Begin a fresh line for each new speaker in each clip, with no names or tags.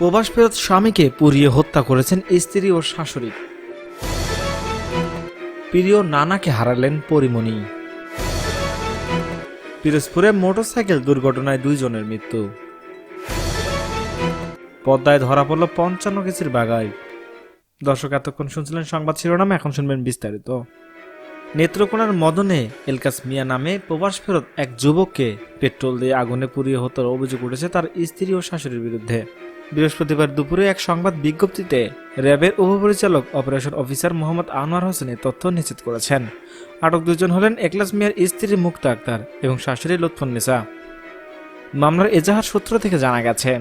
প্রবাস ফেরত স্বামীকে পুড়িয়ে হত্যা করেছেন স্ত্রী ও শাশুড়ি। প্রিয় নানাকে হারালেন পরিমণি। পিরোজপুরে মোটরসাইকেল দুর্ঘটনায় দুইজনের মৃত্যু। পদ্মায় ধরা পড়ল পঞ্চান্ন কেজির বাগায়। দর্শক, এতক্ষণ শুনছিলেন সংবাদ শিরোনাম, এখন শুনবেন বিস্তারিত। নেত্রকোনার মদনে এলকাস মিয়া নামে প্রবাস ফেরত এক যুবককে পেট্রোল দিয়ে আগুনে পুড়িয়ে হত্যার অভিযোগ উঠেছে তার স্ত্রী ও শাশুড়ির বিরুদ্ধে। বৃহস্পতিবার দুপুরে এক সংবাদ বিজ্ঞপ্তিতে র্যাবের উপপরিচালক অপারেশন অফিসার মোহাম্মদ আনোয়ার হোসেনের তথ্য নিশ্চিত করেছেন। আটক দুজন হলেন একলাস মিয়ার স্ত্রী মুক্তা আক্তার এবং শাশুড়ি লুৎফুন্নিসা মামলার এজাহার সূত্র থেকে জানা গেছে,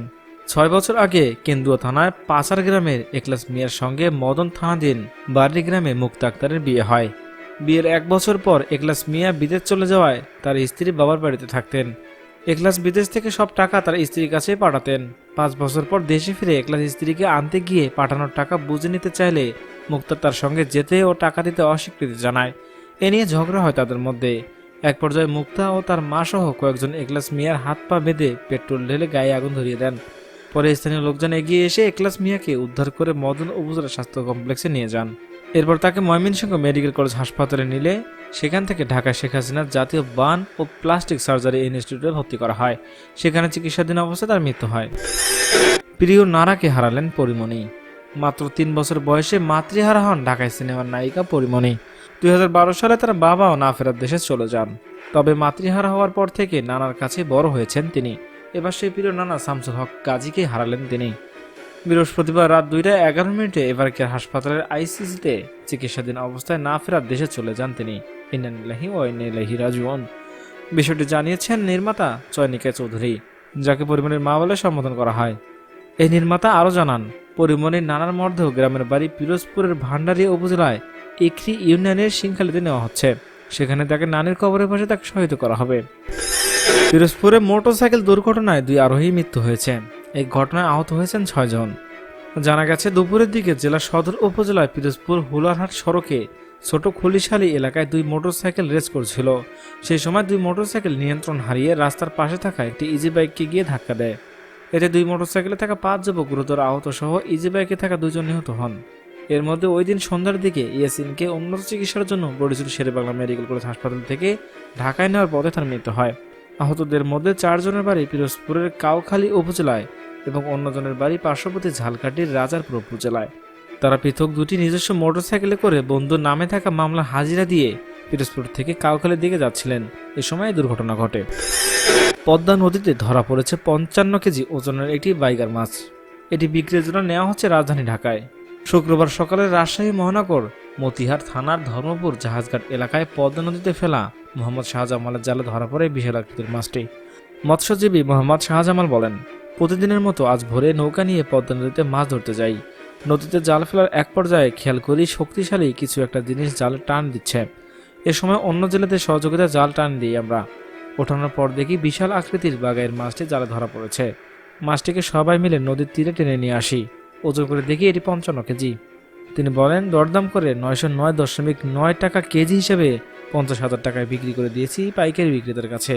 ছয় বছর আগে কেন্দুয়া থানায় পাচার গ্রামের একলাস মিয়ার সঙ্গে মদন থানাধীন বার্লি গ্রামে মুক্তা আক্তারের বিয়ে হয়। বিয়ের এক বছর পর একলাস মিয়া বিদেশ চলে যাওয়ায় তার স্ত্রী বাবার বাড়িতে থাকতেন। একলাস বিদেশ থেকে সব টাকা তার স্ত্রীর কাছে পাঠাতেন। পাঁচ বছর পর দেশে ফিরে একলাস স্ত্রীকে আনতে গিয়ে পাঠানোর টাকা বুঝে নিতে চাইলে মুক্তা তার সঙ্গে যেতে ও টাকা দিতে অস্বীকৃতি জানায়। এ নিয়ে ঝগড়া হয় তাদের মধ্যে। এক পর্যায়ে মুক্তা ও তার মা সহ কয়েকজন একলাস মিয়ার হাত পা বেঁধে পেট্রোল ঢেলে গায়ে আগুন ধরিয়ে দেন। পরে স্থানীয় লোকজন এগিয়ে এসে একলাস মিয়াকে উদ্ধার করে মদন উপজেলা স্বাস্থ্য কমপ্লেক্সে নিয়ে যান। এরপর তাকে ময়মনসিংহ মেডিকেল কলেজ হাসপাতালে নিলে সেখান থেকে ঢাকা শেখ হাসিনার জাতীয় বান ও প্লাস্টিক সার্জারি ইনস্টিটিউটে ভর্তি করা হয়। সেখানে চিকিৎসাধীন অবস্থায় তার মৃত্যু হয়। প্রিয় নারাকে হারালেন পরিমণি। মাত্র তিন বছর বয়সে মাতৃহারা হন ঢাকায় সিনেমার নায়িকা পরিমণি। দুই হাজার বারো সালে তার বাবাও না ফেরার দেশে চলে যান। তবে মাতৃহারা হওয়ার পর থেকে নানার কাছে বড় হয়েছেন তিনি। এবার সেই প্রিয় নানা শামসুল হক কাজীকে হারালেন তিনি। বৃহস্পতিবার রাত দুইটা এগারো মিনিটে এবার কেয়ার হাসপাতালের আইসিসিতে চিকিৎসাধীন অবস্থায় না ফেরার দেশে চলে যান তিনি। ইন্নানিল্লাহি ও ইন্নাইলাহি রাজুয়ান বিষয়টি জানিয়েছেন নির্মাতা চয়নিকা চৌধুরী, যাকে পরিমণির মা বলে সম্বোধন করা হয়। এই নির্মাতা আরও জানান, পরিমণির নানার মর্ধ গ্রামের বাড়ি পিরোজপুরের ভান্ডারিয়া উপজেলায় ইকরি ইউনিয়নের সিংখালিতে নেওয়া হচ্ছে। সেখানে তাকে নানির কবরের পাশে তাকে সহায়তা করা হবে। পিরোজপুরে মোটরসাইকেল দুর্ঘটনায় দুই আরোহী মৃত্যু হয়েছে। এই ঘটনায় আহত হয়েছেন ছয়জন। জানা গেছে, দুপুরের দিকে জেলা সদর উপজেলায় পিরোজপুর হুলারহাট সড়কে ছোট খুলিশালি এলাকায় দুই মোটরসাইকেল রেস করছিল। সেই সময় দুই মোটরসাইকেল নিয়ন্ত্রণ হারিয়ে রাস্তার পাশে থাকা একটি ইজি বাইককে গিয়ে ধাক্কা দেয়। এতে দুই মোটরসাইকেলে থাকা পাঁচ যুবক গুরুতর আহত সহ ইজি বাইকে থাকা দুজন নিহত হন। এর মধ্যে ওই দিন সন্ধ্যার দিকে ইয়াসিনকে উন্নত চিকিৎসার জন্য বরিশুল শেরেবাংলা মেডিকেল কলেজ হাসপাতাল থেকে ঢাকায় নেওয়ার পথে তার মৃত্যু হয়। আহতদের মধ্যে চারজনের বাড়ি পিরোজপুরের কাউখালী উপজেলায় এবং অন্যজনের বাড়ি পার্শ্ববর্তী ঝালকাঠির রাজারপুর উপজেলায়। তারা পৃথক দুটি নিজস্ব মোটরসাইকেলে করে বন্ধুর নামে থাকা মামলা হাজিরা দিয়ে পিরোজপুর থেকে কাউখালীর দিকে যাচ্ছিলেন। এ সময় দুর্ঘটনা ঘটে। পদ্মা নদীতে ধরা পড়েছে পঞ্চান্ন কেজি ওজনের একটি বাইগার মাছ। এটি বিক্রির জন্য নেওয়া হচ্ছে রাজধানী ঢাকায়। শুক্রবার সকালে রাজশাহী মহানগর, মতিহার থানার ধর্মপুর জাহাজঘাট এলাকায় পদ্মা নদীতে ফেলা মোহাম্মদ শাহজামালের জালে ধরা পড়ে বিশাল আকৃতির মাছটি। মৎস্যজীবী মোহাম্মদ শাহজামাল বলেন প্রতিদিনের মতো আজ ভোরে নৌকা নিয়ে পদ্মা নদীতে মাছ ধরতে যাই। নদীতে জাল ফেলার এক পর্যায়ে খেয়াল করি শক্তিশালী কিছু একটা জিনিস জাল টান দিচ্ছে। এ সময় অন্য জেলেদের সহযোগিতা জাল টান দিই আমরা। ওঠানোর পর দেখি বিশাল আকৃতির বাগাইয়ের মাছটি জালে ধরা পড়েছে। মাছটিকে সবাই মিলে নদীর তীরে টেনে নিয়ে আসি। ওজন করে দেখি এটি পঞ্চান্ন কেজি। তিনি বলেন, দরদাম করে নয়শো নয় দশমিক নয় টাকা কেজি হিসেবে পঞ্চাশ হাজার টাকায় বিক্রি করে দিয়েছি পাইকারি বিক্রেতার কাছে।